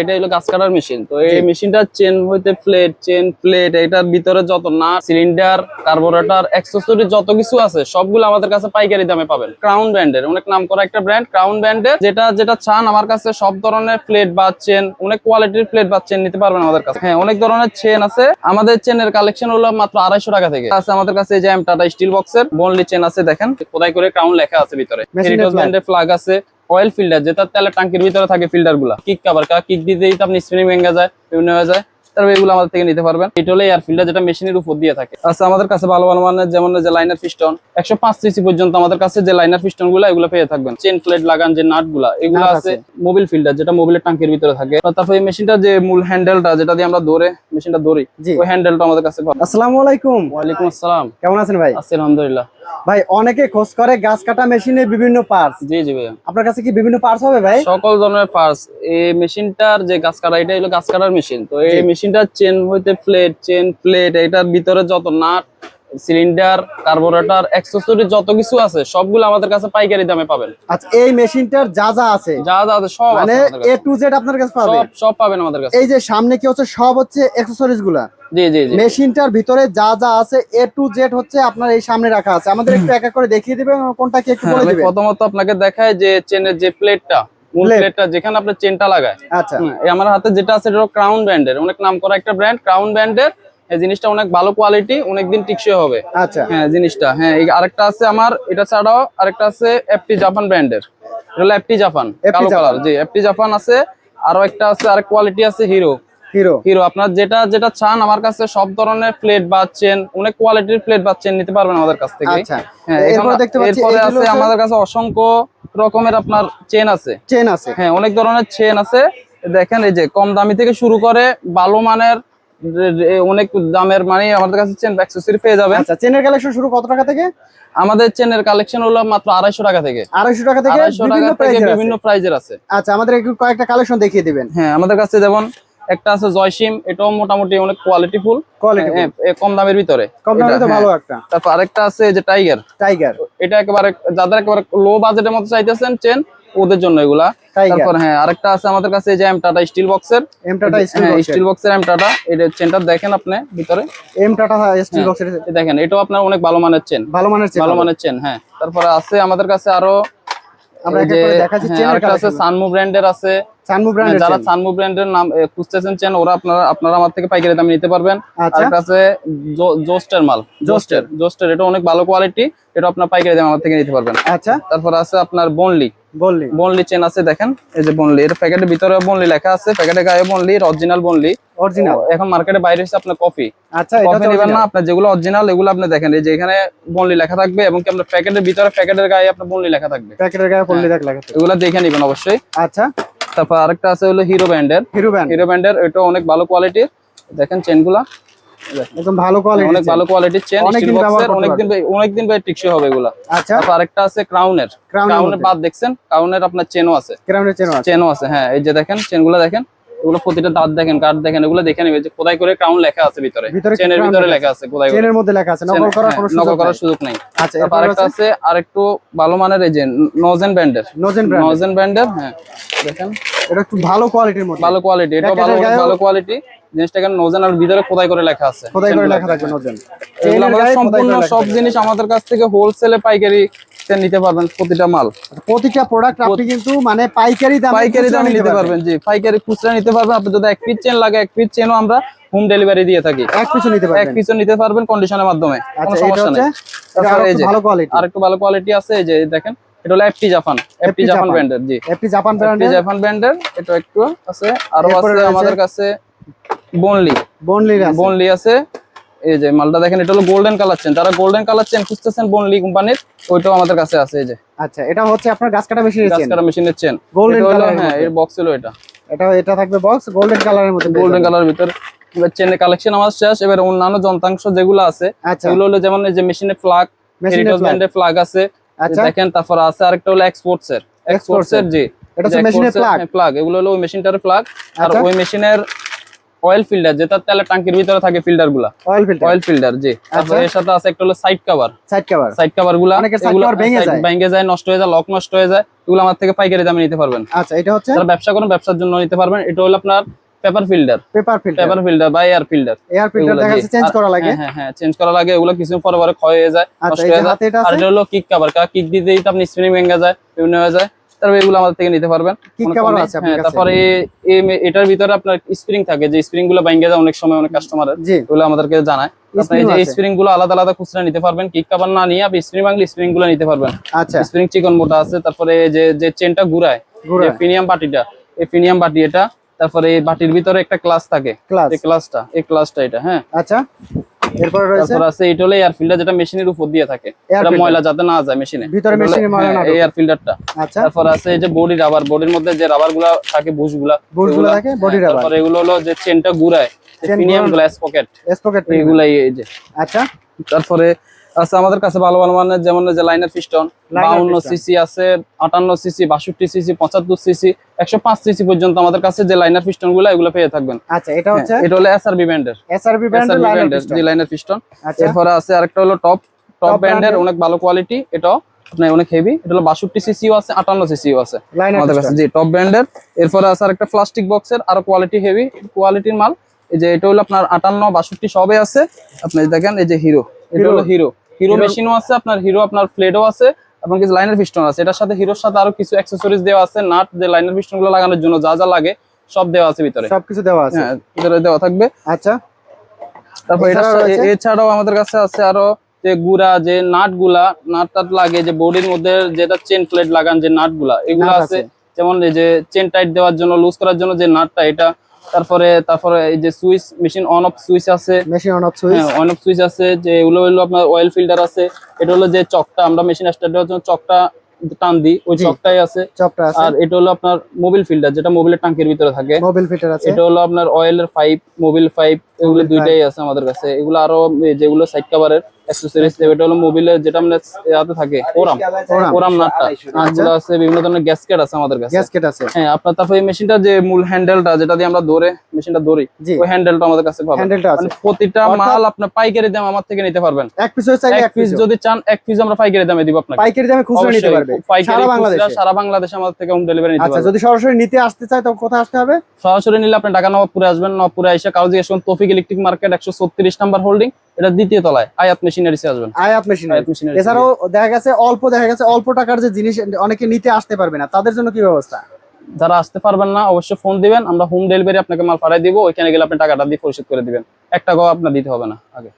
এটা হলো গাছ কাটার মেশিন। তো এই জি। মেশিনটার চেন হইতে প্লেট চেন প্লেট এটার ভিতরে যত নাট সিলিন্ডার কার্বোরেটর অ্যাক্সেসরি যত কিছু আছে সবগুলো আমাদের কাছে পাইকারি দামে পাবেন। ক্রাউন ব্র্যান্ডের অনেক নাম করা একটা ব্র্যান্ড ক্রাউন ব্র্যান্ডের যেটা যেটা চান আমার কাছে সব ধরনের প্লেট বা চেন অনেক কোয়ালিটির প্লেট বা চেন নিতে পারবেন আমাদের কাছে। হ্যাঁ অনেক ধরনের চেন আছে। আমাদের চেনের কালেকশন হলো মাত্র আড়াইশো টাকা থেকে। আছে আমাদের কাছে এই যে টাটা স্টিল বক্সের বনলি চেন আছে দেখেন। খোদাই করে ক্রাউন লেখা আছে ভিতরে। ব্র্যান্ডের ফ্লাগ আছে। অয়েল ফিল্টার যেটা তেলের টাঙ্কির ভিতরে থাকে ফিল্টারগুলা কিক কাভার কিক দিতেই তো আপনি স্পিনিং ভেঙে যায় বিভিন্ন হয়ে যায়। তারপর এগুলো আমাদের থেকে নিতে পারবেন। এটা হলো এয়ার ফিল্টার যেটা মেশিনের উপর দিয়ে থাকে। আচ্ছা আমাদের কাছে ভালো ভালো মানের যেমন যে লাইনার পিস্টন একশো পাঁচ সিসি পর্যন্ত আমাদের কাছে যে লাইনার পিস্টনগুলো এগুলো পেয়ে থাকবেন। চেন প্লেট লাগান যে নাটগুলা এগুলো আছে। মোবিল ফিল্টার যেটা মোবিলের টাঙ্কির ভিতরে থাকে। তারপর এই মেশিনটা যে মূল হ্যান্ডেলটা যেটা দিয়ে আমরা ধরে মেশিনটা ধরি ওই হ্যান্ডেলটা আমাদের কাছে আসসালামু আলাইকুম। ওয়ালাইকুম আসসালাম। কেমন আছেন ভাই? আছি আলহামদুলিল্লাহ। ভাই অনেকে খোঁজ করে গাছ কাটা মেশিনে বিভিন্ন পার্টস জি জি ভাই আপনার কাছে কি বিভিন্ন পার্টস হবে ভাই? সকল ধরনের পার্টস এই মেশিনটার যে গাছ কাটা এটা হলো গাছ কাটার মেশিন। তো এই। মেশিনটার চেন হইতে প্লেট চেন প্লেট এটার ভিতরে যত নাট সিলিন্ডার কার্বোরেটর অ্যাক্সেসরি যত কিছু আছে সবগুলো আমাদের কাছে পাইকারি দামে পাবেন। আচ্ছা এই মেশিনটার যা যা আছে যা যা আছে সব মানে এ টু জেড আপনার কাছে পাবে? সব সব পাবেন আমাদের কাছে। এই যে সামনে কি হচ্ছে সব হচ্ছে অ্যাকসেসরিজগুলা? জি জি জি। মেশিনটার ভিতরে যা যা আছে এ টু জেড হচ্ছে আপনার এই সামনে রাখা আছে। আমাদের একটু এক এক করে দেখিয়ে দিবেন কোনটা কি একটু হ্যাঁ, বলে দিবেন? প্রথমত আপনাকে দেখায় যে চেনের যে প্লেটটা মূল। প্লেটটা যেখানে আপনার চেনটা লাগায়। আচ্ছা। এই আমার হাতে যেটা আছে এটা ক্রাউন ব্র্যান্ডের অনেক নাম করা একটা ব্র্যান্ড ক্রাউন ব্র্যান্ডের এই জিনিসটা অনেক ভালো কোয়ালিটি অনেকদিন টিকসই হবে। আচ্ছা। হ্যাঁ জিনিসটা হ্যাঁ আরেকটা আছে আমার এটা ছাড়াও আরেকটা আছে এফটি জাপান ব্র্যান্ডের এটা হলো এফটি জাপান কালো কালার জি এফটি জাপান আছে আরও একটা আছে আরেক কোয়ালিটি আছে হিরো হিরো হিরো আপনার যেটা যেটা চান আমার কাছে সব ধরনের প্লেট বা চেন অনেক কোয়ালিটির প্লেট বা চেন নিতে পারবেন আমাদের কাছ থেকে। আচ্ছা। হ্যাঁ এরপরে আছে আমাদের কাছে অসংখ্য রকমের আপনার চেন আছে। চেন আছে। হ্যাঁ অনেক ধরনের চেন আছে। দেখেন এই যে কম দামি থেকে শুরু করে ভালো মানের অনেক দামের মানে আমাদের কাছে চেন অ্যাক্সেসরি পেয়ে যাবেন। আচ্ছা চেনের কালেকশন শুরু কত টাকা থেকে? আমাদের চেনের কালেকশন হলো মাত্র আড়াইশো টাকা থেকে। আড়াইশো টাকা থেকে বিভিন্ন প্রাইজের বিভিন্ন প্রাইজের আছে। আচ্ছা আমাদের একটু কয়েকটা কালেকশন দেখিয়ে দিবেন। হ্যাঁ আমাদের কাছে যেমন একটা আছে জয়সিম এটাও মোটামুটি অনেক কোয়ালিটি ফুল কোয়ালিটি কম দামের ভিতরে। কম দামে তো হ্যাঁ। ভালো একটা। তারপর আরেকটা আছে যে টাইগার টাইগার এটা একেবারে যাদের একেবারে লো বাজেটের মধ্যে চাইতেছেন চেন ওদের জন্য এগুলা। তারপর হ্যাঁ আরেকটা আছে আমাদের কাছে এই যে এম টাটা স্টিল বক্সের এম টাটা স্টিল হ্যাঁ স্টিল বক্সের এম টাটা এটা চেনটা দেখেন আপনি ভিতরে। এম টাটা স্টিল হ্যাঁ। বক্সের দেখেন এটাও আপনার অনেক ভালো মানের চেন ভালো মানের চেন ভালো মানের চেন হ্যাঁ। তারপরে আছে আমাদের কাছে আরও আমরা এই এক এক যে করে দেখাচ্ছি চেন আরেকটা আছে সানমু ব্র্যান্ডের আছে। সানমু হ্যাঁ, ব্র্যান্ডের যারা সানমু ব্র্যান্ডের নাম খুঁজতেছেন চেন ওরা আপনারা আপনারা আমার থেকে পাইকারি দামে নিতে পারবেন। আচ্ছা। আরেকটা আছে জো- জোস্টার মাল। জোস্টার জোস্টার এটা অনেক ভালো কোয়ালিটি এটা আপনার পাইকারি দামে আমার থেকে নিতে পারবেন। আচ্ছা। তারপর আছে আপনার বনলি বললি বনলি চেন আছে দেখেন এই যে বনলি এর প্যাকেটের ভিতরে বনলি লেখা আছে প্যাকেটের গায়ে বনলি অরিজিনাল বনলি অরিজিনাল এখন মার্কেটে বাইরে হচ্ছে আপনার কফি আচ্ছা এটা কফি নেবেন না আপনার যেগুলো অরিজিনাল এগুলো আপনি দেখেন এই যে এখানে বনলি লেখা থাকবে এবং কি আপনার প্যাকেটের ভিতরে প্যাকেটের গায়ে আপনার বনলি লেখা থাকবে। প্যাকেটের গায়ে দেখ লেখা এগুলো দেখে নেবেন অবশ্যই। আচ্ছা। তারপর আরেকটা আছে হলো হিরো ব্যান্ডের হিরো ব্র্যান্ড হিরো ব্যান্ডের এটা অনেক ভালো কোয়ালিটির দেখেন চেনগুলা একদম ভালো কোয়ালিটি অনেক ভালো কোয়ালিটির চেন অনেক দিন ব্যবহার বক্সের করতে অনেক দিন অনেক দিন ভাই টিকসই হবে এগুলা। আচ্ছা। তারপর আরেকটা আছে ক্রাউনের ক্রাউন ক্রাউনের বাদ দেখছেন ক্রাউনের আপনার চেনও আছে। ক্রাউনের চেন আছে। চেনও আছে হ্যাঁ এই যে দেখেন চেনগুলা দেখেন। এগুলো প্রতিটা দাঁত দেখেন কাঠ দেখেন এগুলো দেখে নেবে যে কোথায় করে ক্রাউন লেখা আছে ভিতরে। চেনের ভিতরে লেখা আছে কোথায় চেনের মধ্যে লেখা আছে। নকল করার কোনো হ্যাঁ, নকল করার সুযোগ নেই। আচ্ছা আরেকটা আছে আরেকটু ভালো মানের এই যে নোজেন ব্র্যান্ডের নোজেন ব্র্যান্ড নোজেন ব্র্যান্ডের হ্যাঁ দেখেন। এটা একটু ভালো কোয়ালিটির মধ্যে। ভালো কোয়ালিটি এটাও ভালো ভালো কোয়ালিটি জিনিসটা নোজেন আর ভিতরে করে লেখা আছে? করে লেখা থাকবে নোজেন এগুলো সম্পূর্ণ সব জিনিস আমাদের কাছ থেকে হোলসেলে পাইকারি তে নিতে পারবেন প্রতিটা মাল। প্রতিটা প্রোডাক্ট আপনি কিন্তু মানে পাইকারি দামে পাইকারি দামে নিতে পারবেন। জি। পাইকারি খুচরা নিতে পারবেন আপনি যদি এক পিস চেন লাগে এক পিস চেনও আমরা হোম ডেলিভারি দিয়ে থাকি। এক নিতে এক পারবেন। পিসও নিতে পারবেন কন্ডিশনের মাধ্যমে কোনো আচ্ছা এটা সমস্যা নেই। এটা এই যে ভালো কোয়ালিটি ভালো কোয়ালিটি আছে এই যে দেখেন এটা হলো এফটি জাপান এফটি জাপান। ব্র্যান্ডের জি। এফটি জাপান ব্র্যান্ডের জাপান ব্র্যান্ডের এটা একটু আছে আরও আছে আমাদের কাছে বনলি বনলি আছে। বনলি আছে এই যে মালটা দেখেন এটা হলো গোল্ডেন কালার চেন যারা গোল্ডেন কালার চেন খুঁজতেছেন বনলি কোম্পানির ওইটাও আমাদের কাছে আছে এই যে। আচ্ছা এটা হচ্ছে আপনার গাছ কাটা মেশিন গাছ কাটা মেশিনের চেন গোল্ডেন কালারের হ্যাঁ এর বক্স হলো এটা। এটা এটা থাকবে বক্স গোল্ডেন কালারের মধ্যে। গোল্ডেন। কালার ভিতর। এবার চেনের কালেকশন আমার শেষ। এবার অন্যান্য যন্ত্রাংশ যেগুলো আছে আচ্ছা। এগুলো হলো যেমন এই যে মেশিনের ফ্লাগ মেশিনের হেরিটেজ ব্র্যান্ডের ফ্লাগ আছে। আচ্ছা। দেখেন তারপর আছে আরেকটা হলো এক্সপোর্টস এর এক্সপোর্টস এর জি। এটা হচ্ছে মেশিনের প্লাগ ফ্লাগ এগুলো হলো ওই মেশিনটার ফ্লাগ আর আচ্ছা। ওই মেশিনের অয়েল ফিল্টার যেটা তেলের টাঙ্কির ভিতরে থাকে ফিল্টারগুলা অয়েল ফিল্টার অয়েল ফিল্টার জি তারপরে আচ্ছা। এর সাথে আছে একটা হলো side cover side cover side কভারগুলা অনেকের side এগুলো ভেঙে যায়। ভেঙে যায় নষ্ট হয়ে যায় লক নষ্ট হয়ে যায় এগুলো আমার থেকে পাইকারি দামে নিতে পারবেন। আচ্ছা এটা হচ্ছে? যারা ব্যবসা করেন ব্যবসার জন্য নিতে পারবেন। এটা হলো আপনার paper filter paper filter paper filter বা এয়ার ফিল্টার এয়ার ফিল্টার দেখা যাচ্ছে চেঞ্জ করা লাগে। হ্যাঁ হ্যাঁ চেঞ্জ করা লাগে। এগুলো কিছু পরে পরে ক্ষয় হয়ে যায় আচ্ছা নষ্ট হয়ে যায়। আর এটা হলো কিক কভার কিক দিতে দিতে আপনি স্প্রিং ভেঙে যায় বিভিন্ন হয়ে যায়। তারপরে এগুলো আমাদের থেকে নিতে পারবেন। হ্যাঁ, তারপরে এটার ভিতরে আপনার স্প্রিং থাকে যে স্প্রিংগুলো ভেঙে যায় অনেক সময় অনেক ওগুলো আমাদেরকে জানায়। এই স্প্রিংগুলো আলাদা আলাদা খুচরা নিতে পারবেন কিক না নিয়ে আপনি স্প্রিংগুলো নিতে পারবেন। আচ্ছা। স্প্রিং চিকন মোটা আছে তারপরে যে যে চেনটা ঘুরায়। ফিনিয়াম বাটিটা এই ফিনিয়াম বাটি এটা তারপরে এই বাটির ভিতরে একটা ক্লাস থাকে। ক্লাসটা এই ক্লাসটা এটা হ্যাঁ। আচ্ছা। এরপরে রয়েছে? তারপর আছে এটা হলো এয়ার ফিল্টার যেটা মেশিনের উপর দিয়ে থাকে। এটা ময়লা যাতে না যায় মেশিনে ভিতরে machine ময়লা না এয়ার ফিল্টারটা আচ্ছা। তারপর আছে এই যে বডি রাবার বডির মধ্যে যে রাবারগুলা থাকে বুশগুলো বুশগুলো থাকে, বডি রাবার তারপর এগুলো হলো যে চেনটা ঘুরায়। Premium glass pocket S pocket এগুলাই এই যে। আচ্ছা। তারপরে আছে আমাদের কাছে ভালো ভালো মানের যেমন যে লাইনার পিস্টন বাউন্ন সিসি আছে আটান্ন সিসি বাষট্টি সিসি পঁচাত্তর সিসি একশো পাঁচ সিসি পর্যন্ত আমাদের কাছে যে লাইনার পিস্টনগুলো এগুলো পেয়ে থাকবেন। আচ্ছা এটা হচ্ছে হ্যাঁ, এটা হলো এসআরবি ব্যান্ডের। এসআরবি লাইনার ব্যান্ডের যে লাইনার পিস্টন আচ্ছা। এরপরে আছে আরেকটা হলো টপ টপ ব্যান্ডের। অনেক ভালো কোয়ালিটি এটাও আপনার অনেক হেভি এটা হলো বাষট্টি সিসিও আছে আটান্ন সিসিও আছে লাইনার আমাদের কাছে। জি টপ ব্র্যান্ডের এরপরে আছে আরেকটা প্লাস্টিক বক্সের আরও কোয়ালিটি হেভি কোয়ালিটির মাল। এই যে এটা হলো আপনার আটান্ন বাষট্টি সবে আছে। আপনি দেখেন এই যে হিরো এটা। হলো হিরো হিরো মেশিনও আছে আপনার হিরো আপনার ফ্লেডও আছে এবং কিছু লাইনার পিস্টন আছে। এটার সাথে হিরোর সাথে আরও কিছু অ্যাক্সেসরিজ দেওয়া আছে নাট যে লাইনার পিস্টনগুলো লাগানোর জন্য যা যা লাগে সব দেওয়া আছে ভিতরে। সবকিছু দেওয়া আছে? হ্যাঁ ভিতরে দেওয়া থাকবে। আচ্ছা। তারপর এটা এছাড়াও? আমাদের কাছে আছে আরও যে গুড়া যে নাটগুলা নাট টাট লাগে যে বডির মধ্যে যেটা চেন প্লেট লাগান যে নাটগুলা এগুলো আছে। আছে। যেমন এই যে চেন টাইট দেওয়ার জন্য লুজ করার জন্য যে নাটটা এটা তারপরে তারপরে এই যে switch machine on off switch আছে। Machine on off switch. হ্যাঁ অন অফ সুইচ আছে যে এগুলো হলো আপনার অয়েল ফিল্টার আছে। এটা হলো যে চকটা আমরা মেশিন স্টার্ট দেওয়ার জন্য চকটা টান দিই ওই চকটাই আছে। চকটা আছে। আর এটা হলো আপনার মোবিল ফিল্টার যেটা মোবিলের টাঙ্কির ভিতরে থাকে। মোবিল ফিল্টার আছে। এটা হলো আপনার অয়েলের পাইপ মোবিল পাইপ এগুলো দুইটাই আছে আমাদের কাছে। এগুলো আরও যেগুলো সাইড কভারের অ্যাক্সেসরিজ এটা হলো মোবিলের যেটা মানে ইয়াতে থাকে ওরাম। ওরাম। নাটটা। নাটগুলো আছে বিভিন্ন ধরনের গ্যাসকেট আছে আমাদের কাছে। গ্যাসকেট আছে। হ্যাঁ আপনার তারপর এই মেশিনটা যে মূল হ্যান্ডেলটা যেটা দিয়ে আমরা ধরে মেশিনটা ধরি ওই হ্যান্ডেলটা আমাদের কাছে পাবেন। হ্যান্ডেলটা আছে। মানে প্রতিটা মাল আপনার পাইকারি দাম আমার থেকে নিতে পারবেন। এক পিস চাইলে এক পিস যদি চান এক পিস আমরা পাইকারি দামে দিব আপনাকে। পাইকারি দামে খুচরা নিতে পারবে। সারা বাংলাদেশে। সারা বাংলাদেশে আমাদের থেকে হোম ডেলিভারি নিতে আচ্ছা যদি সরাসরি নিতে আসতে চায় তো কোথায় আসতে হবে? সরাসরি নিলে আপনি ঢাকা নবাবপুরে আসবেন। নবাবপুরে এসে কাউ জিজ্ঞেস করুন তৌফিক ইলেকট্রিক মার্কেট একশো ছত্রিশ নাম্বার হোল্ডিং এটা দ্বিতীয় তলায়। আয়াত মেশিনারিসে আসবেন। আয়াত মেশিন আয়াত মেশিনারি এছাড়াও দেখা গেছে অল্প দেখা গেছে অল্প টাকার যে জিনিস অনেকে নিতে আসতে পারবে না। তাদের জন্য কি ব্যবস্থা? যারা আসতে পারবেন না অবশ্যই ফোন দিবেন। আমরা হোম ডেলিভারি আপনাকে মাল পাঠিয়ে দিব। ওইখানে গেলে আপনি টাকাটা দিয়ে পরিশোধ করে দিবেন। একটা গো আপনার দিতে হবে না আগে।